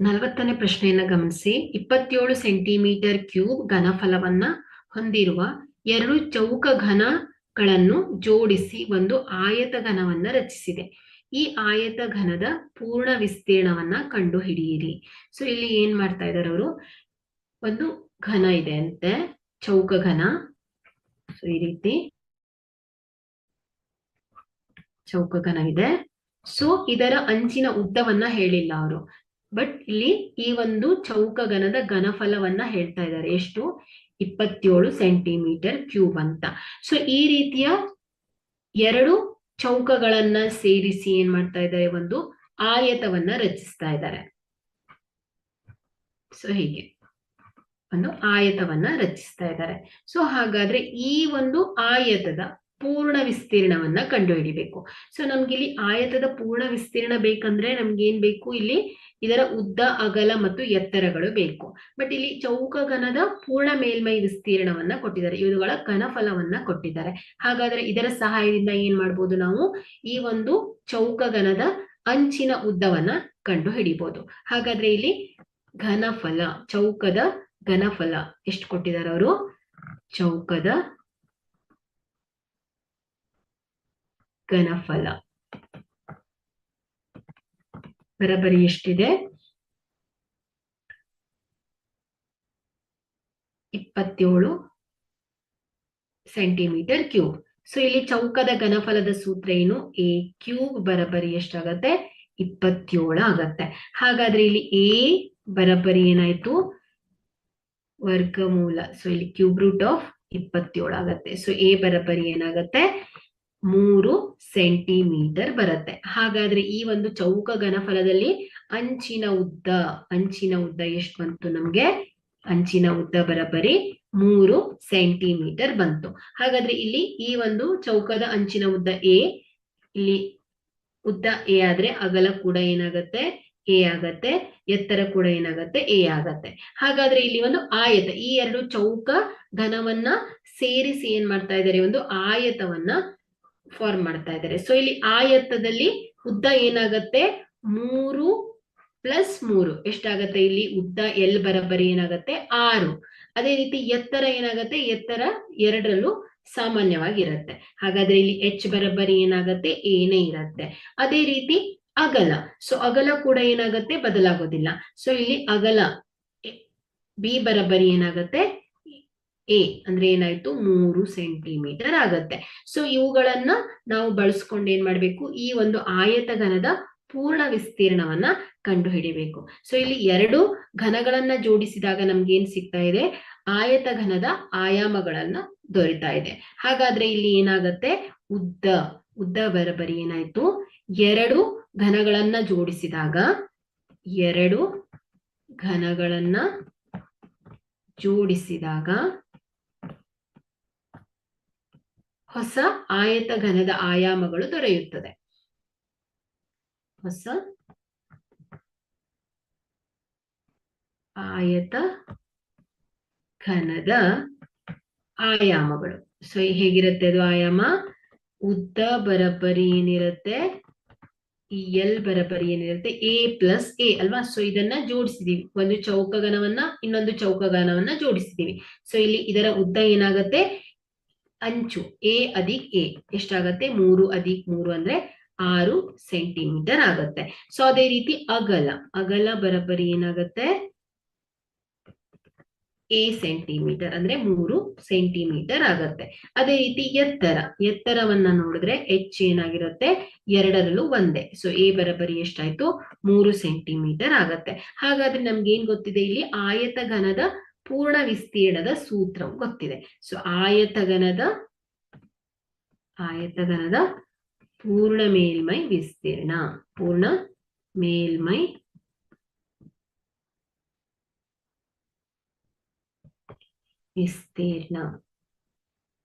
ನಲವತ್ತನೇ ಪ್ರಶ್ನೆಯನ್ನ ಗಮನಿಸಿ. ಇಪ್ಪತ್ತೇಳು ಸೆಂಟಿಮೀಟರ್ ಕ್ಯೂಬ್ ಘನಫಲವನ್ನ ಹೊಂದಿರುವ ಎರಡು ಚೌಕ ಘನಗಳನ್ನು ಜೋಡಿಸಿ ಒಂದು ಆಯತ ಘನವನ್ನ ರಚಿಸಿದೆ. ಈ ಆಯತ ಘನದ ಪೂರ್ಣ ವಿಸ್ತೀರ್ಣವನ್ನ ಕಂಡು ಹಿಡಿಯಿರಿ ಸೊ ಇಲ್ಲಿ ಏನ್ ಮಾಡ್ತಾ ಇದಾರೆ ಅವರು? ಒಂದು ಘನ ಇದೆ ಅಂತೆ ಚೌಕ ಘನ ಸೊ ಈ ರೀತಿ ಚೌಕ ಘನವಿದೆ ಸೊ ಇದರ ಅಂಚಿನ ಉದ್ದವನ್ನ ಹೇಳಿಲ್ಲ ಅವರು. ಬಟ್ ಇಲ್ಲಿ ಈ ಒಂದು ಚೌಕ ಘನದ ಘನಫಲವನ್ನ ಹೇಳ್ತಾ ಇದ್ದಾರೆ. ಎಷ್ಟು? ಇಪ್ಪತ್ತೇಳು ಸೆಂಟಿಮೀಟರ್ ಕ್ಯೂಬ್ ಅಂತ. ಸೊ ಈ ರೀತಿಯ ಎರಡು ಚೌಕಗಳನ್ನ ಸೇರಿಸಿ ಏನ್ ಮಾಡ್ತಾ ಇದ್ದಾರೆ? ಒಂದು ಆಯತವನ್ನ ರಚಿಸ್ತಾ ಇದ್ದಾರೆ. ಸೊ ಹೀಗೆ. ಒಂದು ಆಯತವನ್ನ ರಚಿಸ್ತಾ ಇದ್ದಾರೆ. ಸೊ ಹಾಗಾದ್ರೆ ಈ ಒಂದು ಆಯತದ ಪೂರ್ಣ ವಿಸ್ತೀರ್ಣವನ್ನ ಕಂಡುಹಿಡಿಬೇಕು. ಸೊ ನಮ್ಗೆ ಇಲ್ಲಿ ಆಯತದ ಪೂರ್ಣ ವಿಸ್ತೀರ್ಣ ಬೇಕಂದ್ರೆ ನಮ್ಗೆ ಏನ್ ಬೇಕು? ಇಲ್ಲಿ ಇದರ ಉದ್ದ, ಅಗಲ ಮತ್ತು ಎತ್ತರಗಳು ಬೇಕು. ಬಟ್ ಇಲ್ಲಿ ಚೌಕ ಘನದ ಪೂರ್ಣ ಮೇಲ್ಮೈ ವಿಸ್ತೀರ್ಣವನ್ನ ಕೊಟ್ಟಿದ್ದಾರೆ. ಇವುಗಳ ಘನಫಲವನ್ನ ಕೊಟ್ಟಿದ್ದಾರೆ. ಹಾಗಾದ್ರೆ ಇದರ ಸಹಾಯದಿಂದ ಏನ್ ಮಾಡ್ಬೋದು ನಾವು? ಈ ಒಂದು ಚೌಕ ಘನದ ಅಂಚಿನ ಉದ್ದವನ್ನ ಕಂಡು ಹಿಡಿಬಹುದು ಹಾಗಾದ್ರೆ ಇಲ್ಲಿ ಘನಫಲ, ಚೌಕದ ಘನಫಲ ಎಷ್ಟು ಕೊಟ್ಟಿದ್ದಾರೆ ಅವರು? ಚೌಕದ ಘನಫಲ. ಬರಬರಿ ಎಷ್ಟಿದೆ? ಇಪ್ಪತ್ತೇಳು ಸೆಂಟಿಮೀಟರ್ ಕ್ಯೂಬ್. ಸೊ ಇಲ್ಲಿ ಚೌಕದ ಘನಫಲದ ಸೂತ್ರ ಏನು? ಎ ಕ್ಯೂಬ್ ಬರಬರಿ ಎಷ್ಟಾಗತ್ತೆ? ಇಪ್ಪತ್ತೇಳು ಆಗತ್ತೆ. ಹಾಗಾದ್ರೆ ಇಲ್ಲಿ ಎ ಬರಬರಿ ಏನಾಯ್ತು? ವರ್ಗಮೂಲ. ಸೊ ಇಲ್ಲಿ ಕ್ಯೂಬ್ ರೂಟ್ ಆಫ್ ಇಪ್ಪತ್ತೇಳು ಆಗತ್ತೆ. ಸೊ ಎ ಬರಬರಿ ಏನಾಗತ್ತೆ? ಮೂರು ಸೆಂಟಿಮೀಟರ್ ಬರುತ್ತೆ. ಹಾಗಾದ್ರೆ ಈ ಒಂದು ಚೌಕ ಘನಫಲದಲ್ಲಿ ಅಂಚಿನ ಉದ್ದ ಅಂಚಿನ ಉದ್ದ ಎಷ್ಟು ಬಂತು ನಮ್ಗೆ? ಅಂಚಿನ ಉದ್ದ ಬರಬರಿ ಮೂರು ಸೆಂಟಿಮೀಟರ್ ಬಂತು. ಹಾಗಾದ್ರೆ ಇಲ್ಲಿ ಈ ಒಂದು ಚೌಕದ ಅಂಚಿನ ಉದ್ದ ಎ, ಇಲ್ಲಿ ಉದ್ದ ಎ ಆದ್ರೆ ಅಗಲ ಕೂಡ ಏನಾಗತ್ತೆ? ಎ ಆಗತ್ತೆ. ಎತ್ತರ ಕೂಡ ಏನಾಗತ್ತೆ? ಎ ಆಗತ್ತೆ. ಹಾಗಾದ್ರೆ ಇಲ್ಲಿ ಒಂದು ಆಯತ, ಈ ಎರಡು ಚೌಕ ಘನವನ್ನ ಸೇರಿಸಿ ಏನ್ ಮಾಡ್ತಾ ಇದ್ದಾರೆ ಒಂದು ಆಯತವನ್ನ ಫಾರ್ಮ್ ಮಾಡ್ತಾ ಇದ್ದಾರೆ. ಸೊ ಇಲ್ಲಿ ಆಯತ್ತದಲ್ಲಿ ಉದ್ದ ಏನಾಗತ್ತೆ? ಮೂರು ಪ್ಲಸ್ ಮೂರು. ಎಷ್ಟಾಗತ್ತೆ ಇಲ್ಲಿ? ಉದ್ದ ಎಲ್ ಬರಬರಿ ಏನಾಗತ್ತೆ? ಆರು. ಅದೇ ರೀತಿ ಎತ್ತರ ಏನಾಗತ್ತೆ? ಎತ್ತರ ಎರಡರಲ್ಲೂ ಸಾಮಾನ್ಯವಾಗಿರತ್ತೆ. ಹಾಗಾದ್ರೆ ಇಲ್ಲಿ ಎಚ್ ಬರಬರಿ ಏನಾಗತ್ತೆ? ಏನೇ ಇರತ್ತೆ. ಅದೇ ರೀತಿ ಅಗಲ. ಸೊ ಅಗಲ ಕೂಡ ಏನಾಗತ್ತೆ? ಬದಲಾಗೋದಿಲ್ಲ. ಸೊ ಇಲ್ಲಿ ಅಗಲ ಬಿ ಬರಬರಿ ಏನಾಗತ್ತೆ? ಎ ಅಂದ್ರೆ ಏನಾಯ್ತು? ಮೂರು ಸೆಂಟಿಮೀಟರ್ ಆಗತ್ತೆ. ಸೊ ಇವುಗಳನ್ನ ನಾವು ಬಳಸ್ಕೊಂಡು ಏನ್ ಮಾಡ್ಬೇಕು? ಈ ಒಂದು ಆಯತಘನದ ಪೂರ್ಣ ವಿಸ್ತೀರ್ಣವನ್ನ ಕಂಡು ಹಿಡಿಬೇಕು ಸೊ ಇಲ್ಲಿ ಎರಡು ಘನಗಳನ್ನ ಜೋಡಿಸಿದಾಗ ನಮ್ಗೆ ಏನ್ ಸಿಗ್ತಾ ಇದೆ? ಆಯತ ಘನದ ಆಯಾಮಗಳನ್ನ ದೊರೀತಾ ಇದೆ. ಹಾಗಾದ್ರೆ ಇಲ್ಲಿ ಏನಾಗತ್ತೆ? ಉದ್ದ ಉದ್ದ ಬರಬರಿ ಏನಾಯ್ತು? ಎರಡು ಘನಗಳನ್ನ ಜೋಡಿಸಿದಾಗ ಎರಡು ಘನಗಳನ್ನ ಜೋಡಿಸಿದಾಗ ಹೊಸ ಆಯತ ಘನದ ಆಯಾಮಗಳು ದೊರೆಯುತ್ತದೆ. ಹೊಸ ಆಯತ ಘನದ ಆಯಾಮಗಳು. ಸೊ ಹೇಗಿರುತ್ತೆ ಅದು ಆಯಾಮ? ಉದ್ದ ಬರಬರಿ ಏನಿರುತ್ತೆ? ಈ ಎಲ್ ಬರಬರಿ ಏನಿರುತ್ತೆ? ಎ ಪ್ಲಸ್ ಎ ಅಲ್ವಾ? ಸೊ ಇದನ್ನ ಜೋಡಿಸಿದೀವಿ. ಒಂದು ಚೌಕಗಣವನ್ನ ಇನ್ನೊಂದು ಚೌಕಗಣವನ್ನ ಜೋಡಿಸಿದೀವಿ. ಸೊ ಇಲ್ಲಿ ಇದರ ಉದ್ದ ಏನಾಗತ್ತೆ? ಅಂಚು ಎ ಅದಿಕ್ ಎ. ಎಷ್ಟಾಗತ್ತೆ? ಮೂರು ಅಧಿಕ್ ಮೂರು ಅಂದ್ರೆ ಆರು ಸೆಂಟಿಮೀಟರ್ ಆಗತ್ತೆ. ಸೊ ಅದೇ ರೀತಿ ಅಗಲ. ಅಗಲ ಬರಬರಿ ಏನಾಗತ್ತೆ? ಎ ಸೆಂಟಿಮೀಟರ್ ಅಂದ್ರೆ ಮೂರು ಸೆಂಟಿಮೀಟರ್ ಆಗತ್ತೆ. ಅದೇ ರೀತಿ ಎತ್ತರ. ಎತ್ತರವನ್ನ ನೋಡಿದ್ರೆ ಎಚ್ ಏನಾಗಿರುತ್ತೆ? ಎರಡರಲ್ಲೂ ಒಂದೇ. ಸೊ ಎ ಬರಬರಿ ಎಷ್ಟಾಯ್ತು? ಮೂರು ಸೆಂಟಿಮೀಟರ್ ಆಗತ್ತೆ. ಹಾಗಾದ್ರೆ ನಮ್ಗೆ ಏನ್ ಗೊತ್ತಿದೆ ಇಲ್ಲಿ? ಆಯತಘನದ ಪೂರ್ಣ ವಿಸ್ತೀರ್ಣದ ಸೂತ್ರವು ಗೊತ್ತಿದೆ. ಸೊ ಆಯತಗನದ ಆಯತಗನದ ಪೂರ್ಣ ಮೇಲ್ಮೈ ವಿಸ್ತೀರ್ಣ. ಪೂರ್ಣ ಮೇಲ್ಮೈ ವಿಸ್ತೀರ್ಣ.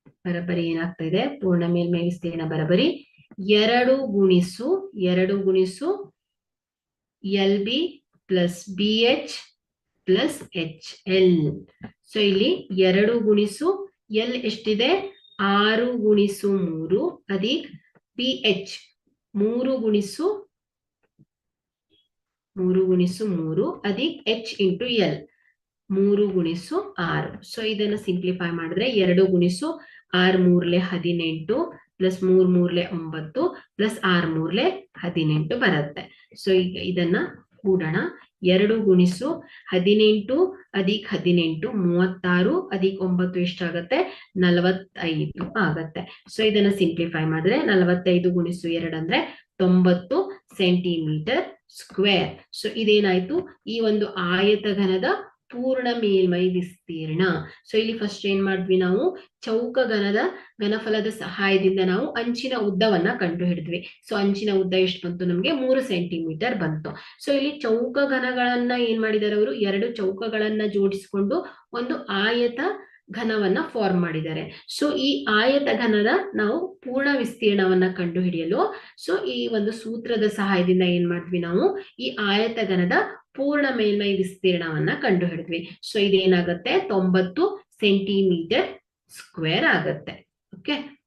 ಬರಬರಿ ಏನಾಗ್ತಾ ಇದೆ? ಪೂರ್ಣ ಮೇಲ್ಮೈ ವಿಸ್ತೀರ್ಣ ಬರಬರಿ. ಎರಡು ಗುಣಿಸು ಎರಡು ಗುಣಿಸು L B plus B H plus H L so ಇಲ್ಲಿ ಎರಡು ಗುಣಿಸು ಎಲ್ ಎಷ್ಟಿದೆ? ಆರು ಗುಣಿಸು ಮೂರು ಅದೀಗ ಪಿ ಎಚ್ ಮೂರು ಗುಣಿಸು ಮೂರು ಗುಣಿಸು ಮೂರು, ಅದಿಕ್ ಎಚ್ ಇಂಟು ಎಲ್ ಮೂರು ಗುಣಿಸು ಆರು. ಸೊ ಇದನ್ನ ಸಿಂಪ್ಲಿಫೈ ಮಾಡಿದ್ರೆ ಎರಡು ಗುಣಿಸು ಆರ್ ಮೂರ್ಲೆ ಹದಿನೆಂಟು ಪ್ಲಸ್ ಮೂರ್ ಮೂರ್ಲೆ ಒಂಬತ್ತು ಪ್ಲಸ್ ಆರ್ ಮೂರ್ಲೆ ಹದಿನೆಂಟು ಬರುತ್ತೆ. ಸೊ ಈಗ ಇದನ್ನ ಕೂಡೋಣ. ಎರಡು ಗುಣಿಸು ಹದಿನೆಂಟು ಅದಿಕ್ ಹದಿನೆಂಟು, ಮೂವತ್ತಾರು ಅದಿಕ್ ಒಂಬತ್ತು ಎಷ್ಟಾಗತ್ತೆ? ನಲವತ್ತೈದು ಆಗತ್ತೆ. ಸೊ ಇದನ್ನ ಸಿಂಪ್ಲಿಫೈ ಮಾಡಿದ್ರೆ ನಲವತ್ತೈದು ಗುಣಿಸು ಎರಡು ಅಂದ್ರೆ ತೊಂಬತ್ತು ಸೆಂಟಿಮೀಟರ್ ಸ್ಕ್ವೇರ್ ಸೊ ಇದೇನಾಯ್ತು? ಈ ಒಂದು ಆಯತಘನದ ಪೂರ್ಣ ಮೇಲ್ಮೈ ವಿಸ್ತೀರ್ಣ. ಸೊ ಇಲ್ಲಿ ಫಸ್ಟ್ ಏನ್ ಮಾಡಿದ್ವಿ ನಾವು? ಚೌಕ ಘನದ ಘನಫಲದ ಸಹಾಯದಿಂದ ನಾವು ಅಂಚಿನ ಉದ್ದವನ್ನ ಕಂಡು ಹಿಡಿದ್ವಿ ಸೊ ಅಂಚಿನ ಉದ್ದ ಎಷ್ಟು ಬಂತು ನಮ್ಗೆ? ಮೂರು ಸೆಂಟಿಮೀಟರ್ ಬಂತು. ಸೊ ಇಲ್ಲಿ ಚೌಕ ಘನಗಳನ್ನ ಏನ್ ಮಾಡಿದಾರೆ ಅವರು? ಎರಡು ಚೌಕಗಳನ್ನ ಜೋಡಿಸಿಕೊಂಡು ಒಂದು ಆಯತ ಘನವನ್ನ ಫಾರ್ಮ್ ಮಾಡಿದ್ದಾರೆ. ಸೊ ಈ ಆಯತ ಘನದ ನಾವು ಪೂರ್ಣ ವಿಸ್ತೀರ್ಣವನ್ನ ಕಂಡು ಹಿಡಿಯಲು ಸೊ ಈ ಒಂದು ಸೂತ್ರದ ಸಹಾಯದಿಂದ ಏನ್ ಮಾಡಿದ್ವಿ ನಾವು? ಈ ಆಯತ ಘನದ ಪೂರ್ಣ ಮೇಲ್ಮೈ ವಿಸ್ತೀರ್ಣವನ್ನ ಕಂಡು ಹಿಡಿದ್ವಿ ಸೊ ಇದೇನಾಗತ್ತೆ? ತೊಂಬತ್ತು ಸೆಂಟಿಮೀಟರ್ ಸ್ಕ್ವೇರ್ ಆಗತ್ತೆ. ಓಕೆ